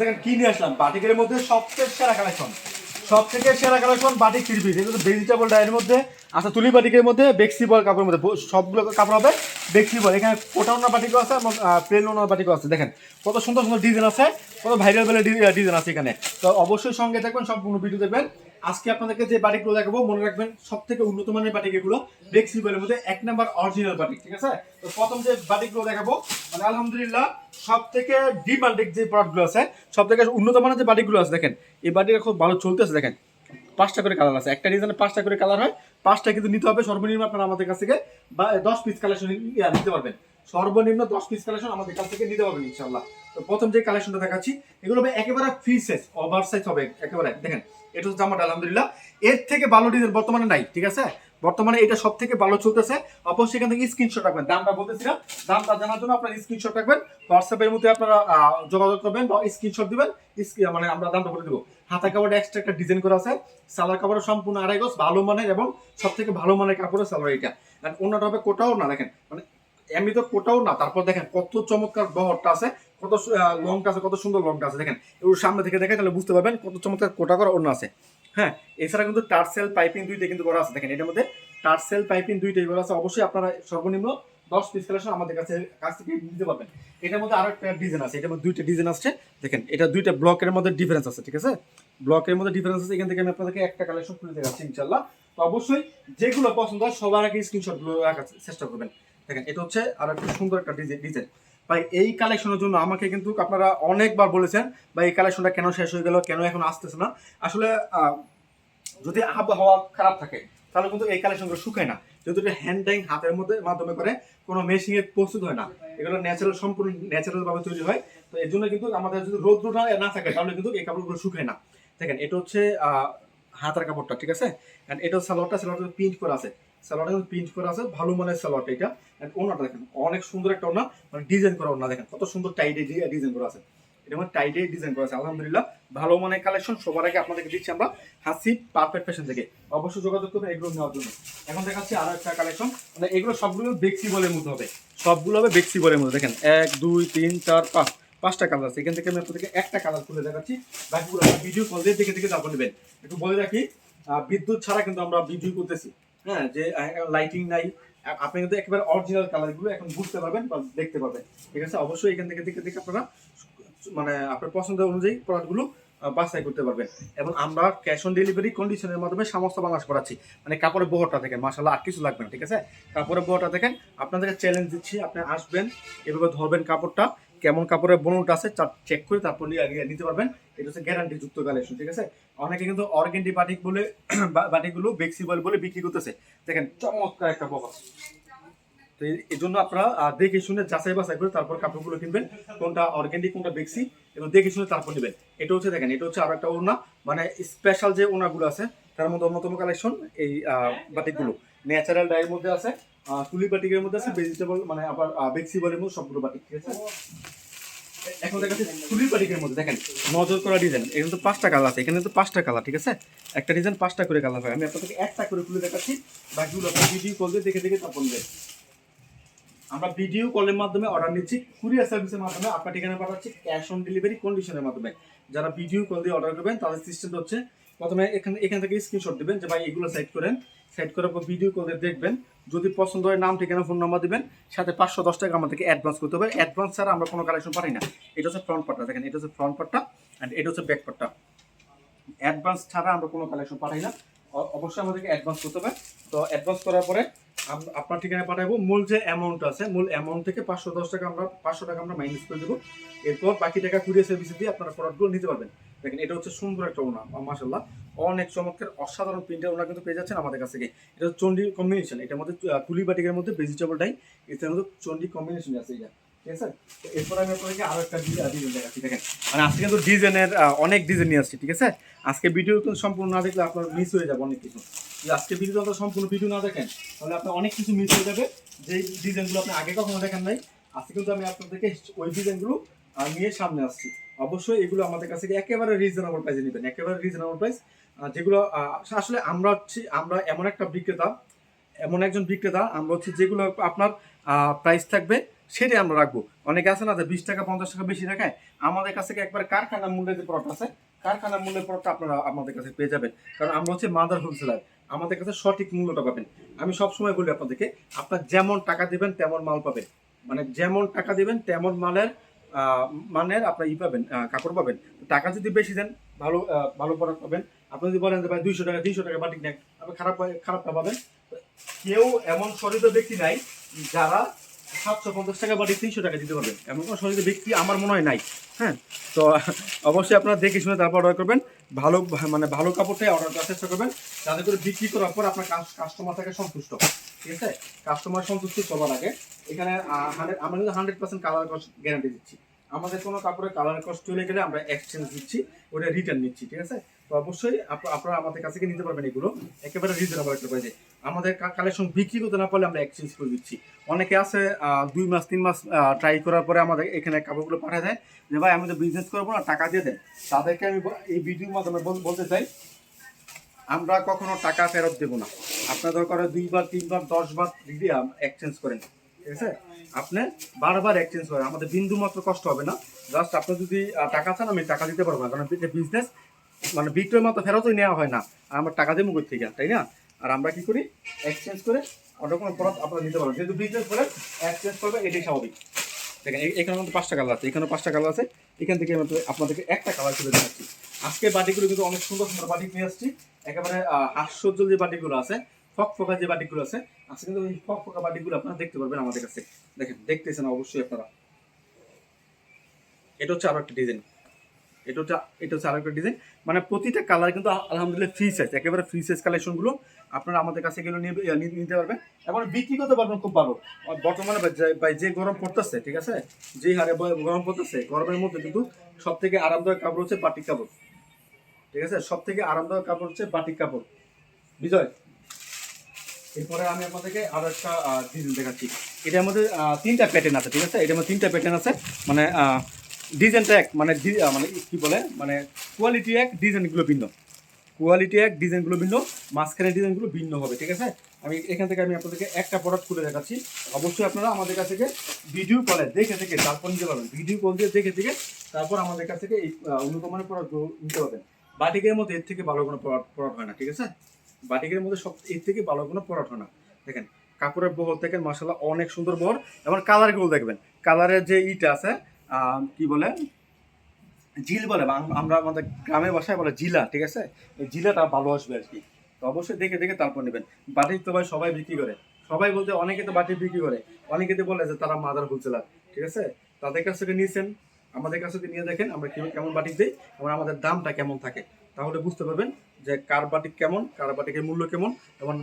দেখেন কি নিয়ে আসলাম? মধ্যে সবচেয়ে সেরা সব থেকে সেরা ভেজিটেবল ডায়ের মধ্যে আচ্ছা তুলি মধ্যে, বেক্সি কাপড়ের মধ্যে। সবগুলো কাপড় হবে বল। এখানে ওনার আছে দেখেন, কত সুন্দর সুন্দর ডিজাইন আছে, কত ভাইরাল ভাইরাল ডিজাইন আছে এখানে। তো অবশ্যই সঙ্গে থাকবেন, সম্পূর্ণ ভিডিও দেখবেন। আজকে আপনাদেরকে যে বাটিকগুলো দেখাবো, মনে রাখবেন সব থেকে উন্নত মানের বাটিক এগুলো বেক্সি বলের মধ্যে এক নাম্বার অরিজিনাল বাটিক, ঠিক আছে? তো প্রথম যে বাটিকগুলো দেখাবো মানে আলহামদুলিল্লাহ সব থেকে ডিমান্ডিক যে প্রোডাক্টগুলো আছে সব থেকে উন্নত মানের যে বাটিকগুলো আছে, দেখেন, এই বাটিটা খুব ভালো চলতেছে, দেখেন। পাঁচটা করে কালার আছে। একটা ডিজাইনে পাঁচটা করে কালার হয়, পাঁচটা কিন্তু নিতে হবে সর্বনিম্ন আপনারা আমাদের কাছ থেকে, বা দশ পিস কালেকশন নিতে পারবেন। সর্বনিম্ন দশ পিস কালেকশন আমাদের কাছ থেকে নিতে পারবেন ইনশাল্লাহ প্রথম যে কালেকশনটা দেখাচ্ছি, এগুলো হবে একেবারে ফ্রি সাইজ ওভার সাইজ হবে একেবারে। দেখেন, এটা হচ্ছে জামাটা, আলহামদুলিল্লাহ। এর থেকে ভালো ডিজাইন বর্তমানে নাই, ঠিক আছে? বর্তমানে এটা সব থেকে ভালো চলতেছে। অবশ্যই এখান থেকে স্ক্রিনশট রাখবেন। দামটা বলতেছি না দামটা জানার জন্য আপনারা স্ক্রিনশট রাখবেন। হোয়াটসঅ্যাপের মধ্যে আপনারা যোগাযোগ করবেন বা স্ক্রিনশট দিবেন। মানে আমরা দামটা বলে দেবো। হাতা কাপড়ে এক্সট্রা একটা ডিজাইন করা আছে। সালার কাপড়ের সম্পূর্ণ আড়াই গজ, ভালো মানের এবং সব থেকে ভালো মানের কাপড়ের সালোয়ার এটা। অন্যটা হবে কোটাও না, দেখেন। মানে এমনি তো কোটাও না, তারপর দেখেন কত চমৎকার বহরটা আছে। কত লংটা আছে, কত সুন্দর লংটা আছে। দেখেন এগুলো সামনে থেকে দেখেন তাহলে বুঝতে পারবেন কত চমৎকার কোটা করা অন্য আছে। হ্যাঁ এছাড়া কিন্তু টার্সেল পাইপিং দুইটা কিন্তু করা আছে। দেখেন, এটার মধ্যে টার্সেল পাইপিং দুইটাই করা আছে। অবশ্যই আপনারা সর্বনিম্ন দশ পিস কালেকশন আমাদের কাছে, কাছ থেকে নিতে পারবেন। এটার মধ্যে আরও একটা ডিজাইন আছে। এটার মধ্যে দুইটা ডিজাইন আসছে। দেখেন, এটা দুইটা ব্লকের মধ্যে ডিফারেন্স আছে, ঠিক আছে? ব্লকের মধ্যে ডিফারেন্স আছে। এখান থেকে আমি আপনাদেরকে একটা কালেকশন খুলে দেখাচ্ছি ইনশাল্লাহ তো অবশ্যই যেগুলো পছন্দ হয়, সবার আগে স্ক্রিনশটগুলো রাখার চেষ্টা করবেন। দেখেন, এটা হচ্ছে আর একটা সুন্দর একটা ডিজাইন ভাই, এই কালেকশনের জন্য আমাকে কিন্তু আপনারা অনেকবার বলেছেন বা এই কালেকশনটা কেন শেষ হয়ে গেল? কেন এখন আসতেছে না? আসলে যদি আবহাওয়া খারাপ থাকে, তাহলে কিন্তু এই কালেকশনগুলো শুকায় না। যেহেতু এটা হ্যান্ড ডাইং হাতের মধ্যে মাধ্যমে করে কোনো মেশিনে প্রস্তুত হয় না। এগুলো ন্যাচারাল সম্পূর্ণ ন্যাচারাল ভাবে তৈরি হয়। তো এর জন্য কিন্তু আমাদের যদি রোদ্র না থাকে, তাহলে কিন্তু এই কাপড়গুলো শুকায় না। দেখেন, এটা হচ্ছে হাতার কাপড়টা, ঠিক আছে? এটা সালোয়ারটা সালোয়ারটা প্রিন্ট করা আছে। প্রিন্ট করা আছে, ভালো মানের এটা। এন্ড ওনাটা দেখেন, অনেক সুন্দর একটা ওনা মানে ডিজাইন করা ওনা দেখেন, কত সুন্দর টাইডে ডিজাইন করা আছে। এটা মানে টাইডে ডিজাইন করা আছে, আলহামদুলিল্লাহ। ভালো মানের কালেকশন সবার আগে আপনাদেরকে দিচ্ছি আমরা হাসি পারফেক্ট ফ্যাশন থেকে। অবশ্যই যোগাযোগ করবেন এগুলো নেওয়ার জন্য। এখন দেখাচ্ছি আরও একটা কালেকশন মানে এগুলো সবগুলো বেক্সি বলের মধ্যে হবে। সবগুলো হবে বেক্সি বলের মধ্যে। দেখেন, এক, দুই, তিন, চার, পাঁচ, পাঁচটা কালার আছে। এখান থেকে আমি আপনাদেরকে একটা কালার খুলে দেখাচ্ছি। বাকিগুলো ভিডিও কল দিয়ে দেখে দেখে তারপর নেবেন। একটু বলে রাখি বিদ্যুৎ ছাড়া কিন্তু আমরা ভিডিও করতেছি। হ্যাঁ যে লাইটিং নাই, আপনি কিন্তু একেবারে অরিজিনাল কালারগুলো এখন বুঝতে পারবেন বা দেখতে পারবেন। ঠিক আছে? অবশ্যই এখান থেকে দেখে দেখে আপনারা মানে আপনার পছন্দ অনুযায়ী প্রোডাক্টগুলো বাছাই করতে পারবেন। এবং আমরা ক্যাশ অন ডেলিভারি কন্ডিশনের মাধ্যমে সমস্ত বাংলাদেশ করাচ্ছি। মানে কাপড়ের বহরটা দেখেন মাসাল্লাহ আর কিছু লাগবে না, ঠিক আছে? কাপড়ের বহরটা দেখেন, আপনাদেরকে চ্যালেঞ্জ দিচ্ছি, আপনি আসবেন, এভাবে ধরবেন কাপড়টা কেমন কাপড়ের বনটা আছে চেক করে তারপর নিতে পারবেন। এটা হচ্ছে গ্যারান্টি যুক্ত কালেকশন ঠিক আছে? অনেকে কিন্তু অর্গেন্ডি বাটিক বলে বাটিকগুলো বেক্সিবল বলে বিক্রি করতেছে। দেখেন, চমৎকার একটা বহর তো এই- জন্য আপনারা দেখে শুনে যাচাই বাছাই করে তারপর কাপড়গুলো কিনবেন, কোনটা অর্গেন্ডিক কোনটা বেক্সি এবং দেখে শুনে তারপর নেবেন। এটা হচ্ছে, দেখেন, এটা হচ্ছে আরও একটা ওনা মানে স্পেশাল যে ওনাগুলো আছে তার মধ্যে অন্যতম কালেকশন এই বাটিকগুলো ন্যাচারাল ডায়ের মধ্যে আছে তুলি বাটিকের মধ্যে আছে ভেজিটেবল মানে আবার বেক্সি বলের মধ্যে সবগুলো বাটিক ঠিক আছে? এখন দেখাচ্ছি তুলির বাটিকের মধ্যে দেখেন নজর করা ডিজাইন এখানে তো পাঁচটা কালার আছে এখানে তো পাঁচটা কালার ঠিক আছে? একটা ডিজাইন পাঁচটা করে কালার হয়। আমি আপনাদেরকে একটা করে খুলে দেখাচ্ছি বাকিগুলো ভিডিও কল দিয়ে দেখে দেখে আমরা ভিডিও কলের মাধ্যমে অর্ডার নিচ্ছি কুরিয়ার সার্ভিসের মাধ্যমে আপনার ঠিকানা পাঠাচ্ছি ক্যাশ অন ডেলিভারি কন্ডিশনের মাধ্যমে। যারা ভিডিও কল দিয়ে অর্ডার করবেন তাদের সিস্টেম হচ্ছে প্রথমে এখানে এখান থেকে স্ক্রিনশট দিবেন যে, ভাই, এগুলো সাইড করেন। সাইড করার পর ভিডিও কল দেখবেন। যদি পছন্দ হয়, নাম, ঠিকানা ফোন নাম্বার দিবেন। সাথে পাঁচশো দশ টাকা আমাদেরকে অ্যাডভান্স করতে হবে। অ্যাডভান্স ছাড়া আমরা কোনো কালেকশন পারি না। এটা হচ্ছে ফ্রন্ট পার্টটা দেখেন, এটা হচ্ছে ফ্রন্ট পার্টটা অ্যান্ড এটা হচ্ছে ব্যাক পার্টটা অ্যাডভান্স ছাড়া আমরা কোনো কালেকশন পাঠাই না। অবশ্যই আমাদেরকে অ্যাডভান্স করতে হবে। তো অ্যাডভান্স করার পরে আপনার ঠিকানা পাঠাবো। মূল যে অ্যামাউন্ট আছে, মূল অ্যামাউন্ট থেকে পাঁচশো দশ টাকা আমরা পাঁচশো টাকা আমরা মাইনাস করে দেবো। এরপর বাকি টাকা কুরিয়ার সার্ভিসে দিয়ে আপনারা প্রোডাক্টগুলো নিতে পারবেন। দেখেন, এটা হচ্ছে সুন্দর একটা ওনা মাসাল্লাহ অনেক চমৎকার, অসাধারণ প্রিন্টের ওনা কিন্তু পেয়ে যাচ্ছেন আমাদের কাছ থেকে। এটা হচ্ছে চন্ডি কম্বিনেশন এটার মধ্যে তুলি বাটিকের মধ্যে ভেজিটেবল ডাই এটার মধ্যে চন্ডি কম্বিনেশন আছে এটা ঠিক আছে? আমি আপনাদেরকে আরও একটা ডিজাইন দেখাচ্ছি, দেখেন। মানে আজকে কিন্তু ডিজাইনের অনেক ডিজাইন নিয়ে ঠিক আছে? আজকে ভিডিও সম্পূর্ণ না দেখলে আপনার মিস হয়ে যাবে অনেক কিছু। আজকে সম্পূর্ণ ভিডিও না দেখেন, তাহলে আপনার অনেক কিছু মিস হয়ে যাবে। ডিজাইনগুলো আপনি আগে কখনো দেখেন নাই, আজকে কিন্তু আমি ওই ডিজাইনগুলো নিয়ে সামনে আসছি। অবশ্যই এগুলো আমাদের কাছে একেবারে রিজনেবল প্রাইসে নেবেন, একেবারে রিজনেবল প্রাইস যেগুলো আসলে আমরা হচ্ছি, আমরা এমন একটা বিক্রেতা, এমন একজন বিক্রেতা, আমরা হচ্ছে যেগুলো আপনার প্রাইস থাকবে সেটাই আমরা রাখব। অনেকে আছে না যে বিশ টাকা, পঞ্চাশ টাকা বেশি রাখায় আমাদের কাছে একবার কারখানা মূল্যের যে প্রোডাক্ট আছে, কারখানা মূল্যের প্রোডাক্ট আপনারা আমাদের কাছে পেয়ে যাবেন। কারণ আমরা হচ্ছে মাদার হোলসেলার আমাদের কাছে সঠিক মূল্যটা পাবেন। আমি সবসময় বলি আপনাদেরকে, আপনার যেমন টাকা দিবেন, তেমন মাল পাবেন। মানে যেমন টাকা দিবেন, তেমন মালের মানের আপনার ই পাবেন কাপড় পাবেন। টাকা যদি বেশি দেন, ভালো ভালো প্রোডাক্ট পাবেন। আপনি যদি বলেন যে, ভাই, দুইশো টাকা, তিনশো টাকা বাটিক নেন আপনি খারাপ, খারাপটা পাবেন। কেউ এমন শরীর ব্যক্তি নাই যারা সাতশো পঞ্চাশ টাকা বাটি তিনশো টাকা দিতে পারবেন। এমন কোনো শরীর ব্যক্তি আমার মনে হয় নাই। হ্যাঁ? তো অবশ্যই আপনারা দেখে শুনে তারপর অর্ডার করবেন। ভালো মানে ভালো কাপড়টাই অর্ডার করার চেষ্টা করবেন। যাতে করে বিক্রি করার পর আপনার কাস্টমার থাকে সন্তুষ্ট। ঠিক আছে? কাস্টমার সন্তুষ্ট সবার আগে। এখানে হান্ড্রেড আমরা কিন্তু hundred percent colour cost guarantee দিচ্ছি। আমাদের কোনো কাপড়ের কালার কস্ট চলে গেলে আমরা এক্সচেঞ্জ দিচ্ছি, ওটা রিটার্ন নিচ্ছি, ঠিক আছে? তো অবশ্যই আপনারা আমাদের কাছে থেকে নিতে পারবেন এগুলো। একেবারে রিজনেবল একটা প্রাইসে আমাদের কালেকশন বিক্রি করতে না পারলে আমরা এক্সচেঞ্জ করে দিচ্ছি। অনেকে আছে দুই মাস, তিন মাস ট্রাই করার পরে আমাদের এখানে কাপড়গুলো পাঠিয়ে দেয় যে, ভাই, আমি তো বিজনেস করব না, টাকা দিয়ে দেন। তাদেরকে আমি এই ভিডিওর মাধ্যমে বল- বলতে চাই, আমরা কখনো টাকা ফেরত দেবো না। আপনার দরকার দুইবার তিনবার দশবার দিদি এক্সচেঞ্জ করেন। ঠিক আছে? আপনি বারবার এক্সচেঞ্জ করেন। আমাদের বিন্দু মাত্র কষ্ট হবে না। জাস্ট আপনি যদি টাকা চান, আমি টাকা দিতে পারব না। কারণ বিজনেস মানে বিক্রয় মতো ফেরতই নেওয়া হয় না। আর আমরা টাকা দেবো কোথা থেকে, তাই না? আর আমরা কি করি? এক্সচেঞ্জ করে অন্য কোনো প্রোডাক্ট আপনারা নিতে পারবেন। যেহেতু বিজনেস করেন এক্সচেঞ্জ করবে, এটাই স্বাভাবিক। দেখেন এখানে কিন্তু পাঁচটা কালার আছে। এখানে পাঁচটা কালার আছে। এখান থেকে আপনাদেরকে একটা কালার তুলে দেখাচ্ছি। আজকে বাটিগুলো কিন্তু অনেক সুন্দর সুন্দর বাটিক নিয়ে আসছি। একেবারে হাস্যোজ্জ্বল যে বাটিগুলো আছে ফক ফকা যে বাটিকগুলো আছে, আজকে কিন্তু ওই ফক ফকা বাটিকগুলো আপনারা দেখতে পারবেন আমাদের কাছে। দেখেন, দেখতেছেন অবশ্যই আপনারা। এটা হচ্ছে আরও একটা ডিজাইন এটা হচ্ছে এটা হচ্ছে আরও একটা ডিজাইন মানে প্রতিটা কালার কিন্তু আলহামদুলিল্লাহ ফ্রি সাইজ একেবারে ফ্রি সাইজ কালেকশনগুলো আপনারা আমাদের কাছে নি- নিতে পারবেন। এবং বিক্রি করতে পারবেন খুব ভালো। বর্তমানে বা যে- গরম পড়তেছে, ঠিক আছে? যে হারে গরম পড়তেছে, গরমের মধ্যে কিন্তু সব থেকে আরামদায়ক কাপড় হচ্ছে বাটিক কাপড়। ঠিক আছে? সব থেকে আরামদায়ক কাপড় হচ্ছে বাটিক কাপড়। বিজয়, এরপরে আমি আপনাদেরকে আরও একটা ডিজাইন দেখাচ্ছি। এটার মধ্যে তিনটা প্যাটার্ন আছে, ঠিক আছে? এটার মধ্যে তিনটা প্যাটার্ন আছে। মানে ডিজাইনটা এক মানে মানে কি বলে মানে কোয়ালিটি এক ডিজাইনগুলো ভিন্ন। কোয়ালিটি এক ডিজাইনগুলো ভিন্ন মাঝখানের ডিজাইনগুলো ভিন্ন হবে, ঠিক আছে? আমি এখান থেকে আমি আপনাদেরকে একটা প্রোডাক্ট খুলে দেখাচ্ছি। অবশ্যই আপনারা আমাদের কাছ থেকে ভিডিও কলে দেখে থেকে তারপর নিতে পারবেন। ভিডিও কল দিয়ে দেখে থেকে তারপর আমাদের কাছ থেকে এই উন্নত মানের প্রোডাক্টগুলো নিতে পারবেন। বাটিকের মধ্যে এর থেকে ভালো কোনো প্রোডাক্ট হয় না, ঠিক আছে? বাটিকের মধ্যে সব, এর থেকে ভালো কোনো প্রোডাক্ট হয় না। দেখেন, কাপড়ের বহর দেখেন মাসাল্লাহ অনেক সুন্দর বহর। এবং কালারগুলো দেখবেন। কালারের যে ইটা আছে কি বলে? জিল বলে আমরা আমাদের গ্রামের ভাষায় বলে জিলা ঠিক আছে? জিলাটা ভালো আসবে আর কি। তো অবশ্যই দেখে দেখে তারপর নেবেন। বাটিক তো ভাই সবাই বিক্রি করে। সবাই বলতে অনেকে তো বাটি বিক্রি করে, অনেকে তো বলে যে তারা মাদার হোলসেলার, ঠিক আছে? তাদের কাছ থেকে নিয়েছেন, আমাদের কাছ থেকে নিয়ে দেখেন, আমরা কেমন বাটিক দিই এবং আমাদের দামটা কেমন থাকে। তাহলে বুঝতে পারবেন যে কার বাটিক কেমন, কার বাটিকের মূল্য কেমন এবং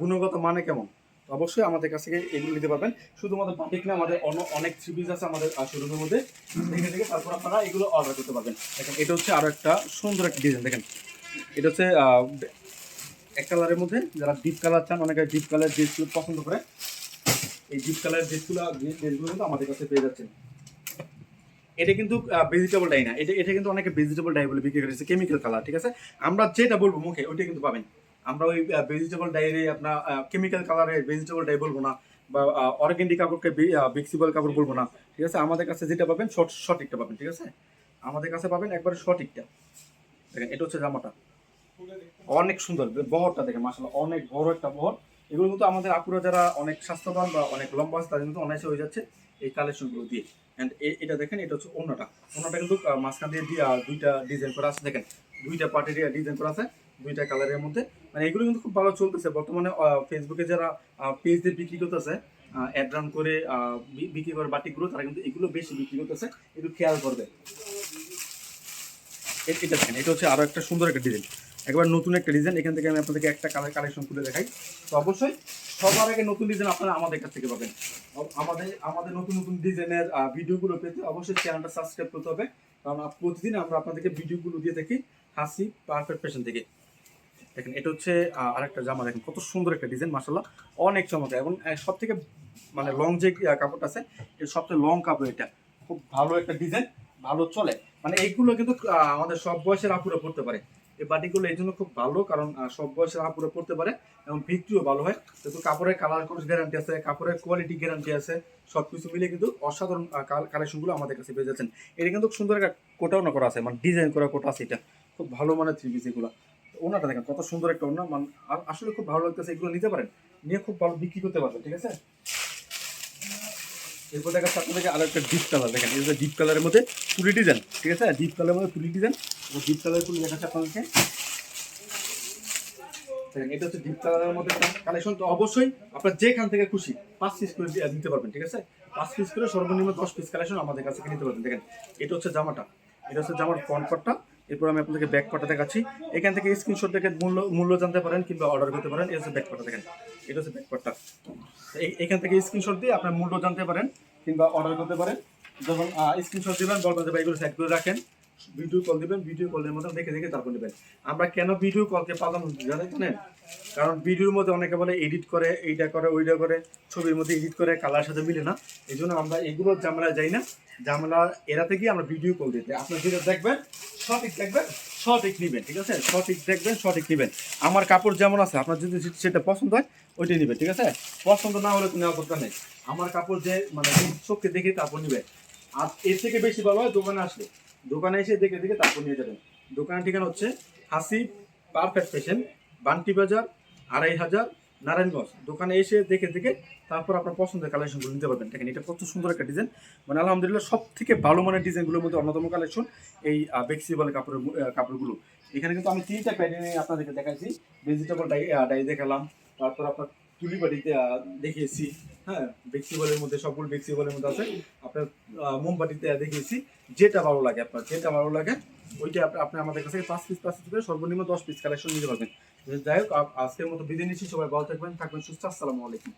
গুণগত মানে কেমন। অবশ্যই আমাদের কাছ থেকে এগুলো নিতে পারবেন। শুধুমাত্র বাটিক না, আমাদের অন্য অনেক থ্রি আছে আমাদের শোরুমের মধ্যে। দেখে দেখে তারপর আপনারা এগুলো অর্ডার করতে পারবেন। দেখেন, এটা হচ্ছে আরও একটা সুন্দর একটা ডিজাইন দেখেন। এটা হচ্ছে এক কালারের মধ্যে, যারা ডিপ কালার চান, অনেকে ডিপ কালার ড্রেসগুলো পছন্দ করে। এই ডিপ কালার ড্রেসগুলো ড্রেসগুলো কিন্তু আমাদের কাছে পেয়ে যাচ্ছেন। এটা কিন্তু ভেজিটেবল ডাই না। এটা এটা কিন্তু অনেকে ভেজিটেবল ডাই বলে বিক্রি করেছে কেমিক্যাল কালার ঠিক আছে? আমরা যেটা বলব মুখে, ওইটা কিন্তু পাবেন। আমরা ওই ভেজিটেবল ডাইরে আপনার কেমিক্যাল কালারে ভেজিটেবল ডাই বলব না বা অর্গ্যানিক কাপড়কে বিক্সিবল কাপড় বলব না ঠিক আছে? আমাদের কাছে যেটা পাবেন সঠ সঠিকটা পাবেন ঠিক আছে? আমাদের কাছে পাবেন একবারে সঠিকটা। দেখেন এটা হচ্ছে জামাটা। অনেক সুন্দর বহরটা দেখেন মাসাল্লাহ অনেক বড় একটা বহর। এগুলো কিন্তু আমাদের আপুরা যারা অনেক স্বাস্থ্যবান বা অনেক লম্বা আছে তাদের কিন্তু অনায়াসে হয়ে যাচ্ছে এই কালেকশনগুলো দিয়ে। অ্যান্ড এটা দেখেন এটা হচ্ছে অন্যটা অন্যটা কিন্তু মাঝখান দিয়ে দিয়ে, দুইটা ডিজাইন করা আছে দেখেন। দুইটা পার্টি ডিজাইন করা আছে। দুইটা কালারের মধ্যে। মানে এগুলো কিন্তু খুব ভালো চলতেছে। বর্তমানে ফেসবুকে যারা পেজ দিয়ে বিক্রি করতেছে অ্যাড রান করে বিক্রি করে বাটিকগুলো তারা কিন্তু এগুলো বেশি বিক্রি করতেছে। একটু খেয়াল করবে। এটা দেখেন, এটা হচ্ছে আরও একটা সুন্দর একটা ডিজাইন একবার নতুন একটা ডিজাইন এখান থেকে আমি আপনাদেরকে একটা কালার কালেকশন খুলে দেখাই। তো অবশ্যই সবার আগে নতুন ডিজাইন আপনারা আমাদের কাছ থেকে পাবেন। আমাদের আমাদের নতুন নতুন ডিজাইনের ভিডিওগুলো পেতে অবশ্যই চ্যানেলটা সাবস্ক্রাইব করতে হবে। কারণ প্রতিদিন আমরা আপনাদেরকে ভিডিওগুলো দিয়ে থাকি হাসি পারফেক্ট ফ্যাশন থেকে। দেখেন, এটা হচ্ছে আরেকটা জামা দেখেন, কত সুন্দর একটা ডিজাইন মাসাল্লাহ অনেক চমৎকার। এবং সব থেকে মানে লং যে কাপড়টা আছে এটা সবচেয়ে লং কাপড় এটা। খুব ভালো একটা ডিজাইন ভালো চলে। মানে এইগুলো কিন্তু আমাদের সব বয়সের আপুরা পড়তে পারে। এই বাটিকগুলো এই জন্য খুব ভালো, কারণ সব বয়সের আপুরে পড়তে পারে, এবং বিক্রিও ভালো হয়। কিন্তু কাপড়ের কালার গ্যারান্টি আছে, কাপড়ের কোয়ালিটি গ্যারান্টি আছে সব কিছু মিলে কিন্তু অসাধারণ কালেকশনগুলো আমাদের কাছে পেয়ে যাচ্ছেন। এটা কিন্তু সুন্দর একটা কোটাও না করা আছে মানে ডিজাইন করা কোটা আছে এটা। খুব ভালো মানে থ্রি পিস এগুলো। ওনাটা দেখেন, কত সুন্দর একটা ওনা মানে আসলে খুব ভালো লাগতেছে এগুলো নিতে পারেন। নিয়ে খুব ভালো বিক্রি করতে পারবেন, ঠিক আছে? এরপর দেখা যাচ্ছে আপনাদেরকে আরও একটা ডিপ কালার দেখেন যে ডিপ কালারের মধ্যে তুলি ডিজাইন ঠিক আছে? ডিপ কালারের মধ্যে তুলি ডিজাইন ডিপ কালারের তুলি দেখাচ্ছে আপনাদেরকে। এটা হচ্ছে ডিপ কালারের মধ্যে কালেকশন তো অবশ্যই আপনার যেখান থেকে খুশি পাঁচ পিস করে দিতে পারবেন, ঠিক আছে? পাঁচ পিস করে সর্বনিম্ন দশ পিস কালেকশন আমাদের কাছে নিতে পারবেন। দেখেন, এটা হচ্ছে জামাটা। এটা হচ্ছে জামার ফ্রন্ট পার্টটা এরপর আমি আপনাদেরকে ব্যাক পাটা দেখাচ্ছি। এখান থেকে স্ক্রিনশট দেখে মূল্য মূল্য জানতে পারেন কিংবা অর্ডার করতে পারেন। এটা হচ্ছে ব্যাক পাটা দেখেন, এটা হচ্ছে ব্যাক পার্টটা এই- এখান থেকে স্ক্রিনশট দিয়ে আপনার মূল্য জানতে পারেন কিংবা অর্ডার করতে পারেন। যখন স্ক্রিনশট দিবেন, বলবেন যে এগুলো সাইড করে রাখেন। ভিডিও কল দিবেন ভিডিও কলের মধ্যে দেখে দেখে তারপর নেবেন। আমরা কেন ভিডিও কলকে দিই জানেন? জানেন? কারণ ভিডিওর মধ্যে অনেকে বলে এডিট করে, এইটা করে, ওইটা করে, ছবির মধ্যে এডিট করে কালার সাথে মিলে না। এই জন্য আমরা এগুলো ঝামেলা যাই না। ঝামেলা এড়াতে গিয়ে আমরা ভিডিও কল দিতে আপনার যেটা দেখবেন, সঠিক দেখবেন, সঠিক নেবেন, ঠিক আছে? সঠিক দেখবেন, সঠিক নেবেন। আমার কাপড় যেমন আছে, আপনার যদি সেটা পছন্দ হয়, ওইটাই নেবেন, ঠিক আছে? পছন্দ না হলে তো নেওয়ার দরকার নেই। আমার কাপড় যে মানে চোখকে দেখে তারপর নেবে আর এর থেকে বেশি ভালো হয় দোকানে আসলে। দোকানে এসে দেখে দেখে তারপর নিয়ে যাবেন। দোকানের ঠিকানা হচ্ছে হাসি পারফেক্ট ফ্যাশন, বান্টি বাজার, আড়াই হাজার, নারায়ণগঞ্জ। দোকানে এসে দেখে দেখে তারপর আপনার পছন্দের কালেকশনগুলো নিতে পারবেন। দেখেন, এটা কত সুন্দর একটা ডিজাইন। মানে আলহামদুলিল্লাহ সব থেকে ভালো মানের ডিজাইনগুলোর মধ্যে অন্যতম কালেকশন এই বেক্সিবল কাপড়ের কাপড়গুলো। এখানে কিন্তু আমি তিনটা প্যাটার্নে আপনাদেরকে দেখাইছি। ভেজিটেবল ডাই ডাই দেখালাম। তারপর আপনার তুলি বাটিতে আহ, দেখিয়েছি। হ্যাঁ ফ্লেক্সিবলের মধ্যে সকল ফ্লেক্সিবলের মধ্যে আছে। আপনার আহ, মোমবাতিতে দেখিয়েছি। যেটা ভালো লাগে আপনার যেটা ভালো লাগে ওইটা আপনি আমাদের কাছে পাঁচ পিস পাঁচ পিস করে সর্বনিম্ন দশ পিস কালেকশন নিতে পারবেন। যাই হোক আজকের মতো বিদায় নিচ্ছি। সবাই ভালো থাকবেন থাকবেন সুস্থ। আসসালামু আলাইকুম।